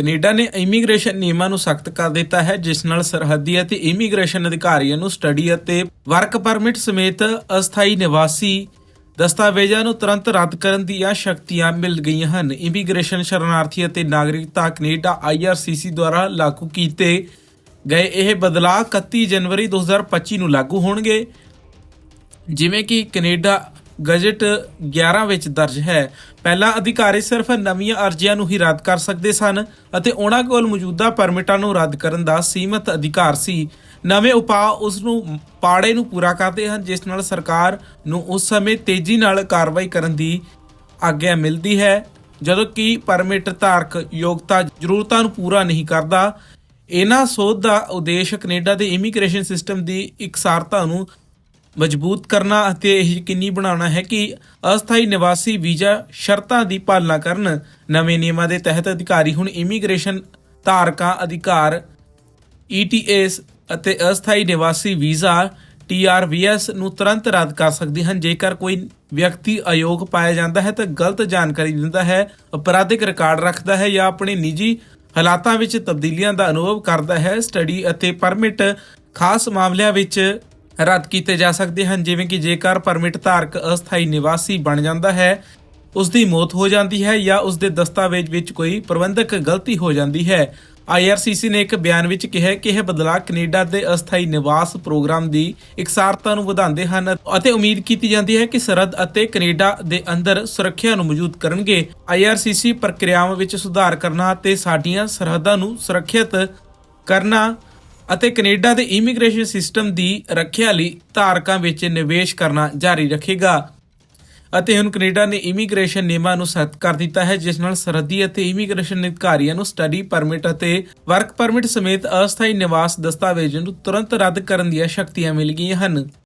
Canada ਨੇ immigration ਨਿਯਮਾਂ ਨੂੰ ਸਖਤ ਕਰ ਦਿੱਤਾ ਹੈ, ਜਿਸ ਨਾਲ ਸਰਹੱਦੀ ਅਤੇ ਇਮੀਗ੍ਰੇਸ਼ਨ ਅਧਿਕਾਰੀਆਂ ਨੂੰ ਸਟੱਡੀ ਅਤੇ ਵਰਕ ਪਰਮਿਟ ਸਮੇਤ ਅਸਥਾਈ ਨਿਵਾਸੀ ਦਸਤਾਵੇਜ਼ਾਂ ਨੂੰ ਤੁਰੰਤ ਰੱਦ ਕਰਨ ਦੀਆਂ ਸ਼ਕਤੀਆਂ ਮਿਲ ਗਈਆਂ ਹਨ। ਇਮੀਗ੍ਰੇਸ਼ਨ ਸ਼ਰਨਾਰਥੀ ਅਤੇ ਨਾਗਰਿਕਤਾ ਕੈਨੇਡਾ ਆਈਆਰਸੀਸੀ ਦੁਆਰਾ ਲਾਗੂ ਕੀਤੇ ਗਏ ਇਹ ਬਦਲਾਅ 31 ਜਨਵਰੀ 2025 ਨੂੰ ਲਾਗੂ ਹੋਣਗੇ, ਜਿਵੇਂ ਕਿ ਕੈਨੇਡਾ ਗਜਟ 11 ਵਿੱਚ ਦਰਜ ਹੈ। ਪਹਿਲਾਂ ਅਧਿਕਾਰੀ ਸਿਰਫ ਨਵੀਆਂ ਅਰਜ਼ੀਆਂ ਨੂੰ ਹੀ ਰੱਦ ਕਰ ਸਕਦੇ ਸਨ ਅਤੇ ਉਹਨਾਂ ਕੋਲ ਮੌਜੂਦਾ ਪਰਮਿਟਾਂ ਨੂੰ ਰੱਦ ਕਰਨ ਦਾ ਸੀਮਤ ਅਧਿਕਾਰ ਸੀ। ਨਵੇਂ ਉਪਾਅ ਉਸ ਨੂੰ ਪਾੜੇ ਨੂੰ ਪੂਰਾ ਕਰਦੇ ਹਨ, ਜਿਸ ਨਾਲ ਸਰਕਾਰ ਨੂੰ ਉਸ ਸਮੇਂ ਤੇਜ਼ੀ ਨਾਲ ਕਾਰਵਾਈ ਕਰਨ ਦੀ ਆਗਿਆ ਮਿਲਦੀ ਹੈ। ਜਦੋਂ ਕਿ ਪਰਮਿਟ ਧਾਰਕ ਯੋਗਤਾ ਜ਼ਰੂਰਤਾਂ ਨੂੰ ਪੂਰਾ ਨਹੀਂ ਕਰਦਾ, ਇਹਨਾਂ ਸੋਧ ਦਾ ਉਦੇਸ਼ ਕੈਨੇਡਾ ਦੇ ਇਮੀਗ੍ਰੇਸ਼ਨ ਸਿਸਟਮ ਦੀ ਇਕਸਾਰਤਾ ਨੂੰ ਮਜ਼ਬੂਤ ਕਰਨਾ ਅਤੇ ਇਹ ਯਕੀਨੀ ਬਣਾਉਣਾ ਹੈ ਕਿ ਅਸਥਾਈ ਨਿਵਾਸੀ ਵੀਜ਼ਾ ਸ਼ਰਤਾਂ ਦੀ ਪਾਲਣਾ ਕਰਨ, ਨਵੇਂ ਨਿਯਮਾਂ ਦੇ ਤਹਿਤ ਅਧਿਕਾਰੀ ਹੁਣ ਇਮੀਗ੍ਰੇਸ਼ਨ ਧਾਰਕਾਂ ਅਧਿਕਾਰ ETAs ਅਤੇ ਅਸਥਾਈ ਨਿਵਾਸੀ ਵੀਜ਼ਾ TRVS ਨੂੰ ਤੁਰੰਤ ਰੱਦ ਕਰ ਸਕਦੇ ਹਨ। ਜੇਕਰ ਕੋਈ ਵਿਅਕਤੀ ਅਯੋਗ ਪਾਇਆ ਜਾਂਦਾ ਹੈ ਤਾਂ ਗਲਤ ਜਾਣਕਾਰੀ ਦਿੰਦਾ ਹੈ, ਅਪਰਾਧਿਕ ਰਿਕਾਰਡ ਰੱਖਦਾ ਹੈ ਜਾਂ ਆਪਣੇ ਨਿੱਜੀ ਹਾਲਾਤਾਂ ਵਿੱਚ ਤਬਦੀਲੀਆਂ ਦਾ ਅਨੁਭਵ ਕਰਦਾ ਹੈ। ਸਟੱਡੀ ਅਤੇ ਪਰਮਿਟ ਖਾਸ ਮਾਮਲਿਆਂ ਵਿੱਚ ਰੱਦ ਕੀਤੇ ਜਾ ਸਕਦੇ ਹਨ, ਜਿਵੇਂ ਕਿ ਜੇਕਰ ਪਰਮਿਟ ਧਾਰਕ ਅਸਥਾਈ ਨਿਵਾਸੀ ਬਣ ਜਾਂਦਾ ਹੈ ਉਸ ਦੀ ਮੌਤ ਹੋ ਜਾਂਦੀ ਹੈ ਜਾਂ ਉਸ ਦੇ ਦਸਤਾਵੇਜ਼ ਵਿੱਚ ਕੋਈ ਪ੍ਰਬੰਧਕ ਗਲਤੀ ਹੋ ਜਾਂਦੀ ਹੈ। IRCC ਨੇ ਇੱਕ ਬਿਆਨ ਵਿੱਚ ਕਿਹਾ ਕਿ ਇਹ ਬਦਲਾਅ ਕੈਨੇਡਾ ਦੇ ਅਸਥਾਈ ਨਿਵਾਸ ਪ੍ਰੋਗਰਾਮ ਦੀ ਇਕਸਾਰਤਾ ਨੂੰ ਵਧਾਉਂਦੇ ਹਨ ਅਤੇ ਉਮੀਦ ਕੀਤੀ ਜਾਂਦੀ ਹੈ ਕਿ ਸਰਹੱਦ ਅਤੇ ਕੈਨੇਡਾ ਦੇ ਅੰਦਰ ਸੁਰੱਖਿਆ ਨੂੰ ਮੌਜੂਦ ਕਰਨਗੇ। IRCC ਪ੍ਰਕਿਰਿਆਵਾਂ ਵਿੱਚ ਸੁਧਾਰ ਕਰਨਾ ਅਤੇ ਸਾਡੀਆਂ ਸਰਹੱਦਾਂ ਨੂੰ ਸੁਰੱਖਿਅਤ ਕਰਨਾ ਅਤੇ ਕੈਨੇਡਾ ਦੇ ਇਮੀਗ੍ਰੇਸ਼ਨ ਸਿਸਟਮ ਦੀ ਰੱਖਿਆ ਲਈ ਧਾਰਕਾਂ ਵਿੱਚ ਨਿਵੇਸ਼ ਕਰਨਾ ਜਾਰੀ ਰੱਖੇਗਾ। ਅਤੇ ਹੁਣ ਕੈਨੇਡਾ ਨੇ ਇਮੀਗ੍ਰੇਸ਼ਨ ਨਿਯਮਾਂ ਨੂੰ ਸਖਤ ਕਰ ਦਿੱਤਾ ਹੈ, ਜਿਸ ਨਾਲ ਸਰਹੱਦੀ ਅਤੇ ਇਮੀਗ੍ਰੇਸ਼ਨ ਅਧਿਕਾਰੀਆਂ ਨੂੰ ਸਟੱਡੀ ਪਰਮਿਟ ਅਤੇ ਵਰਕ ਪਰਮਿਟ ਸਮੇਤ ਅਸਥਾਈ ਨਿਵਾਸ ਦਸਤਾਵੇਜ਼ਾਂ ਨੂੰ ਤੁਰੰਤ ਰੱਦ ਕਰਨ ਦੀਆਂ ਸ਼ਕਤੀਆਂ ਮਿਲ ਗਈਆਂ ਹਨ।